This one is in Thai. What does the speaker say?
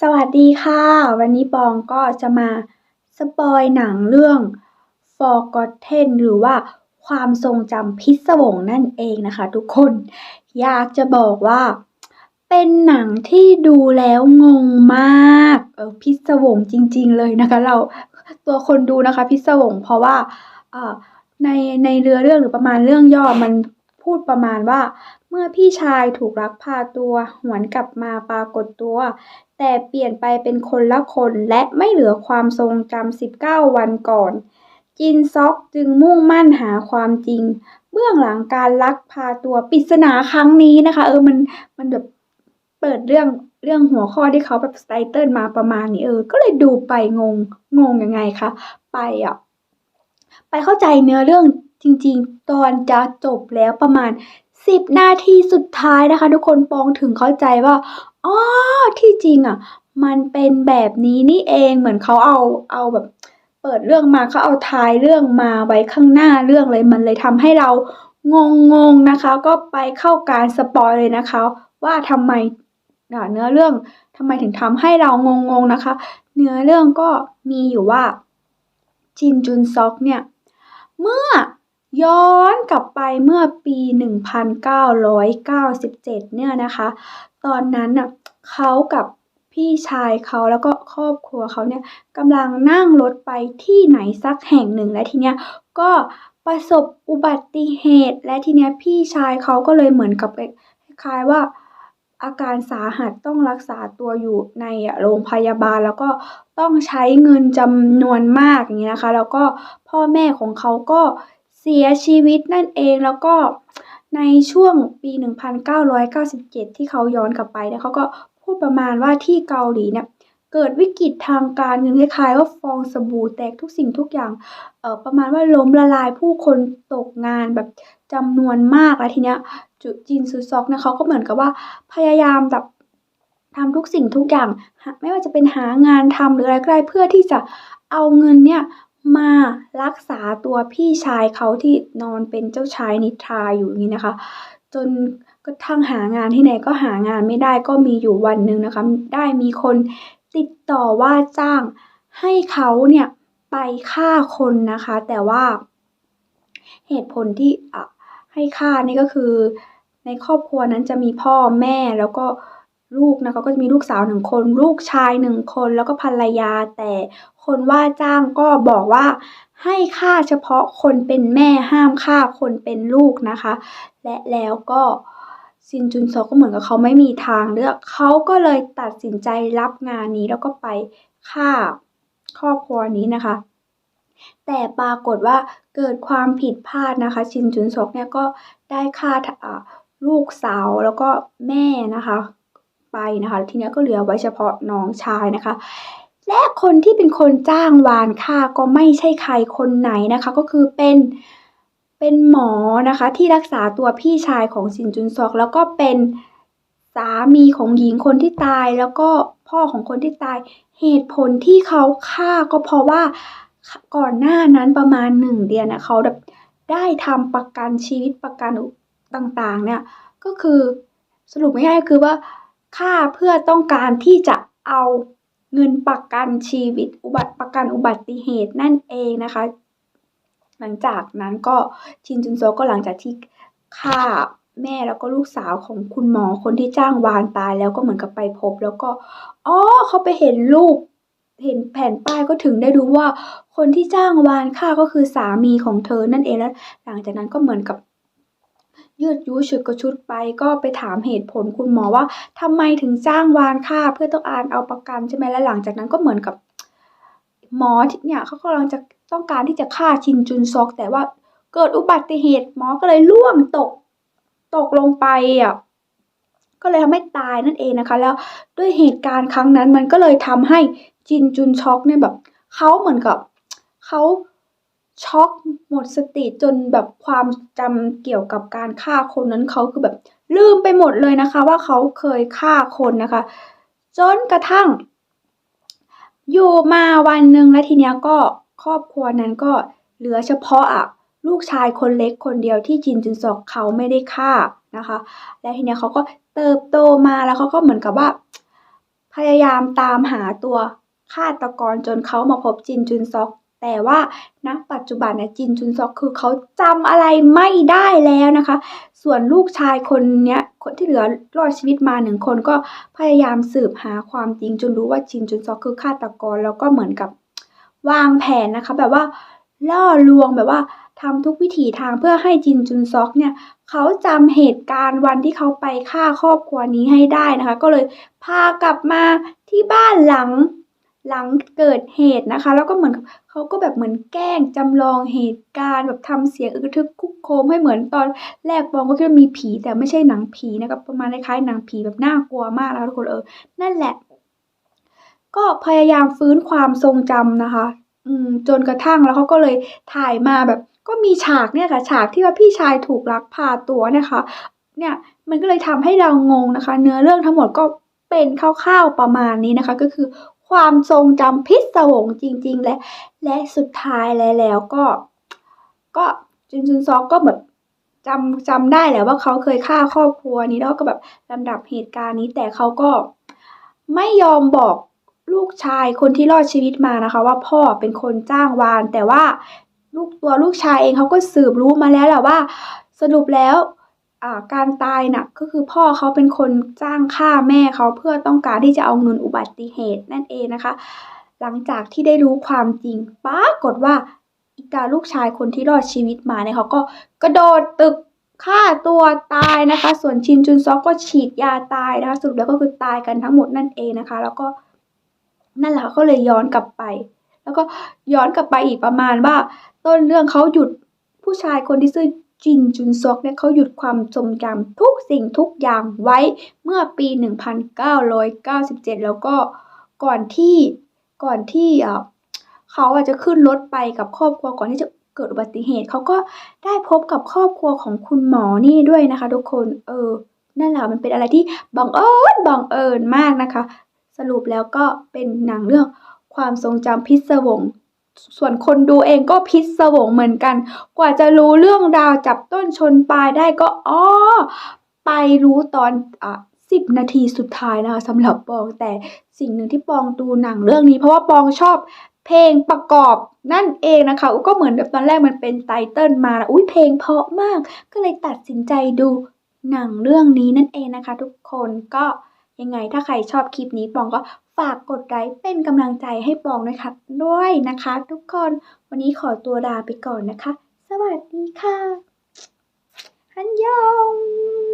สวัสดีค่ะ วันนี้ปองก็จะมาสปอยหนังเรื่อง Forgotten หรือว่าความทรงจำพิศวงนั่นเองนะคะทุกคน อยากจะบอกว่า เป็นหนังที่ดูแล้วงงมากเออพิศวงจริง ๆ เลยนะคะ เราตัวคนดูนะคะ พิศวงเพราะว่าเอ่อในในเรือเรื่องหรือประมาณเรื่องย่อมันพูดประมาณว่า มื่อพี่ชายถูกลักพาตัว หวนกลับมาปรากฏตัว แต่เปลี่ยนไปเป็นคนละคนและไม่เหลือความทรงจำ 19 วันก่อน จินซอกจึงมุ่งมั่นหาความจริง เบื้องหลังการลักพาตัวปริศนาครั้งนี้นะคะ เออมันมันแบบเปิดเรื่องเรื่องหัวข้อที่เขาแบบไตเติลมาประมาณนี้เออ ก็เลยดูไปงงงงยังไงคะไปอะไปเข้าใจเนื้อเรื่องจริงๆ ตอนจะจบแล้วประมาณ 10 นาทีสุดท้ายนะคะ ทุกคนปองถึงเข้าใจว่าอ๋อที่จริงอะ มันเป็นแบบนี้นี่เองเหมือนเขาเอาเอาแบบ เปิดเรื่องมาเขาเอาท้ายเรื่องมาไว้ข้างหน้าเรื่องเลยมันเลยทำให้เรางงงๆนะคะ ก็ไปเข้าการสปอยเลยนะคะ ว่าทำไมเนื้อเรื่องทำไมถึงทำให้เรางงๆนะคะ เนื้อเรื่องก็มีอยู่ว่าจินจุนซอกเนี่ย เมื่อ ย้อนกลับไปเมื่อปี 1997 เนี่ยนะคะ ตอนนั้นน่ะเขากับพี่ชายเขาแล้วก็ครอบครัวเขาเนี่ยกำลังนั่งรถไปที่ไหนสักแห่งหนึ่งและทีเนี้ยก็ประสบอุบัติเหตุ และทีเนี้ยพี่ชายเขาก็เลยเหมือนกับคล้ายว่าอาการสาหัสต้องรักษาตัวอยู่ในโรงพยาบาลแล้วก็ต้องใช้เงินจำนวนมากอย่างนี้นะคะ แล้วก็พ่อแม่ของเขาก็ เสียชีวิตนั่นเองแล้วก็ในช่วงปี 1997 ที่เขาย้อนกลับไปเนี่ยเขาก็พูดประมาณว่าที่เกาหลีเนี่ยเกิดวิกฤตทางการเงินคล้ายๆว่าฟองสบู่แตกทุกสิ่งทุกอย่างเอ่อประมาณว่าล้มละลายผู้คนตกงานแบบจำนวนมากแล้วทีเนี้ยจุจินซูซอกเนี่ยเขาก็เหมือนกับว่าพยายามแบบทำทุกสิ่งทุกอย่าง ไม่ว่าจะเป็นหางานทำหรืออะไรก็ได้เพื่อที่จะเอาเงินเนี่ย มารักษาตัวพี่ชายเขาที่นอนเป็นเจ้าชายนิทราอยู่อย่างนี้นะคะ จนกระทั่งหางานที่ไหนก็หางานไม่ได้ก็มีอยู่วันหนึ่งนะคะ ได้มีคนติดต่อว่าจ้างให้เขาเนี่ยไปฆ่าคนนะคะ แต่ว่าเหตุผลที่อะให้ฆ่านี่ก็คือ ในครอบครัวนั้นจะมีพ่อแม่แล้วก็ ลูกนะคะก็จะมีลูกสาวหนึ่งคน ลูกชายหนึ่งคนแล้วก็ภรรยา แต่คนว่าจ้างก็บอกว่าให้ฆ่าเฉพาะคนเป็นแม่ห้ามฆ่าคนเป็นลูกนะคะ และแล้วก็ซินจุนโซก็เหมือนกับเขาไม่มีทางเลือกเขาก็เลยตัดสินใจรับงานนี้แล้วก็ไปฆ่าครอบครัวนี้นะคะ แต่ปรากฏว่าเกิดความผิดพลาดนะคะ ชินจุนซอกเนี่ยก็ได้ฆ่าลูกสาวแล้วก็แม่นะคะ ไปนะคะ ทีนี้ก็เหลือไว้เฉพาะน้องชายนะคะ และคนที่เป็นคนจ้างวานฆ่าก็ไม่ใช่ใครคนไหนนะคะ ก็คือเป็นเป็นหมอนะคะที่รักษาตัวพี่ชายของซินจุนซอก แล้วก็เป็นสามีของหญิงคนที่ตาย แล้วก็พ่อของคนที่ตาย เหตุผลที่เขาฆ่าก็เพราะว่าก่อนหน้านั้นประมาณหนึ่งเดือนนะเขาแบบได้ทำประกันชีวิตประกันต่างๆ เนี่ยก็คือสรุปง่ายๆคือว่า ฆ่าเพื่อต้องการที่จะเอาเงินประกันชีวิตอุบัติประกันอุบัติเหตุนั่นเองนะคะ หลังจากนั้นก็ชินจุนโซก็หลังจากที่ฆ่าแม่แล้วก็ลูกสาวของคุณหมอคนที่จ้างวานตายแล้วก็เหมือนกับไปพบ แล้วก็อ๋อเขาไปเห็นรูปเห็นแผ่นป้ายก็ถึงได้รู้ว่าคนที่จ้างวานฆ่าก็คือสามีของเธอนั่นเองแล้ว หลังจากนั้นก็เหมือนกับ ยืดยุฉุดกระชุดไปก็ไปถามเหตุผลคุณหมอว่าทำไมถึงจ้างวานฆ่าเพื่อต้องการเอาประกันใช่ไหมและหลังจากนั้นก็เหมือนกับ หมอเนี่ยเขากำลังจะต้องการที่จะฆ่าชินจุนซอก แต่ว่าเกิดอุบัติเหตุหมอก็เลยล่วงตกตกลงไปอะก็เลยทำให้ตายนั่นเองนะคะ แล้วด้วยเหตุการณ์ครั้งนั้นมันก็เลยทำให้จินจุนช็อกเนี่ยแบบเขาเหมือนกับเขา ช็อกหมดสติจนแบบความจำเกี่ยวกับการฆ่าคนนั้นเขาคือแบบลืมไปหมดเลยนะคะ ว่าเขาเคยฆ่าคนนะคะ จนกระทั่ง อยู่มาวันหนึ่งแล้วทีเนี้ยก็ครอบครัวนั้นก็เหลือเฉพาะอะลูกชายคนเล็กคนเดียวที่จินจุนซอกเขาไม่ได้ฆ่านะคะ และทีเนี้ยเขาก็เติบโตมาแล้วเขาก็เหมือนกับว่า พยายามตามหาตัวฆาตกรจนเขามาพบจินจุนซอก แต่ว่าณปัจจุบันเนี่ยจินจุนซอกคือเขาจำอะไรไม่ได้แล้วนะคะ ส่วนลูกชายคนเนี้ยคนที่เหลือรอดชีวิตมาหนึ่งคนก็พยายามสืบหาความจริงจนรู้ว่าจินจุนซอกคือฆาตกรแล้วก็เหมือนกับวางแผนนะคะ แบบว่าล่อลวงแบบว่าทำทุกวิถีทางเพื่อให้จินจุนซอกเนี่ยเขาจำเหตุการณ์วันที่เขาไปฆ่าครอบครัวนี้ให้ได้นะคะ ก็เลยพากลับมาที่บ้านหลัง หลังเกิดเหตุนะคะ แล้วก็เหมือนเขาก็แบบเหมือนแกล้งจำลองเหตุการณ์แบบทำเสียงอึกทึกคุกโคมให้เหมือนตอนแรกปองก็คิดว่ามีผีแต่ไม่ใช่หนังผีนะครับประมาณคล้ายๆหนังผีแบบน่ากลัวมากนะคะทุกคนเออนั่นแหละ ก็พยายามฟื้นความทรงจำนะคะ อืมจนกระทั่งแล้วเขาก็เลยถ่ายมาแบบ ก็มีฉากเนี่ยค่ะ ฉากที่ว่าพี่ชายถูกลักพาตัวนะคะ เนี่ยมันก็เลยทำให้เรางงนะคะ เนื้อเรื่องทั้งหมดก็เป็นคร่าวๆประมาณนี้นะคะ ก็คือ ความทรงจำพิศวงจริง ๆ และ และสุดท้ายแล้วแล้วก็ ก็จุนจุนซอกก็แบบจำจำได้แหละว่าเขาเคยฆ่าครอบครัวนี้แล้วก็แบบลำดับเหตุการณ์นี้แต่เขาก็ไม่ยอมบอกลูกชายคนที่รอดชีวิตมานะคะ ว่าพ่อเป็นคนจ้างวาน แต่ว่าลูกตัวลูกชายเองเขาก็สืบรู้มาแล้วแหละว่า สรุปแล้ว การตายน่ะก็คือพ่อเขาเป็นคนจ้างฆ่าแม่เขาเพื่อต้องการที่จะเอาเงินอุบัติเหตุนั่นเองนะคะ หลังจากที่ได้รู้ความจริงปรากฏว่าอีกาลูกชายคนที่รอดชีวิตมาเนี่ยเขาก็กระโดดตึกฆ่าตัวตายนะคะ ส่วนชินจุนซอกก็ฉีดยาตายนะคะสรุปแล้วก็คือตายกันทั้งหมดนั่นเองนะคะ แล้วก็นั่นแหละค่ะก็เลยย้อนกลับไป แล้วก็ย้อนกลับไปอีกประมาณว่า ต้นเรื่องเขาหยุดผู้ชายคนที่ชื่อ จินจุนซอกเนี่ยเขาหยุดความทรงจำทุกสิ่งทุกอย่างไว้เมื่อปี 1997 แล้วก็ก่อนที่ก่อนที่เขาอาจจะขึ้นรถไปกับครอบครัวก่อนที่จะเกิดอุบัติเหตุเขาก็ได้พบกับครอบครัวของคุณหมอนี่ด้วยนะคะ ทุกคนเออนั่นแหละมันเป็นอะไรที่บังเอิญบังเอิญมากนะคะ สรุปแล้วก็เป็นหนังเรื่องความทรงจำพิศวง ส่วนคนดูเองก็พิศวงเหมือนกัน กว่าจะรู้เรื่องราวจับต้นชนปลายได้ก็อ๋อไปรู้ตอนอะสิบนาทีสุดท้ายนะคะสำหรับปองแต่สิ่งหนึ่งที่ปองดูหนังเรื่องนี้ เพราะว่าปองชอบเพลงประกอบนั่นเองนะคะก็เหมือนแบบตอนแรกมันเป็นไตเติลมาแล้วอุ้ยเพลงเพราะมาก ก็เลยตัดสินใจดูหนังเรื่องนี้นั่นเองนะคะ ทุกคนก็ ยังไงถ้าใครชอบคลิปนี้ปองก็ฝากกดไลค์เป็นกำลังใจให้ปองนะคะด้วยนะคะ ทุกคนวันนี้ขอตัวลาไปก่อนนะคะ สวัสดีค่ะฮันยอง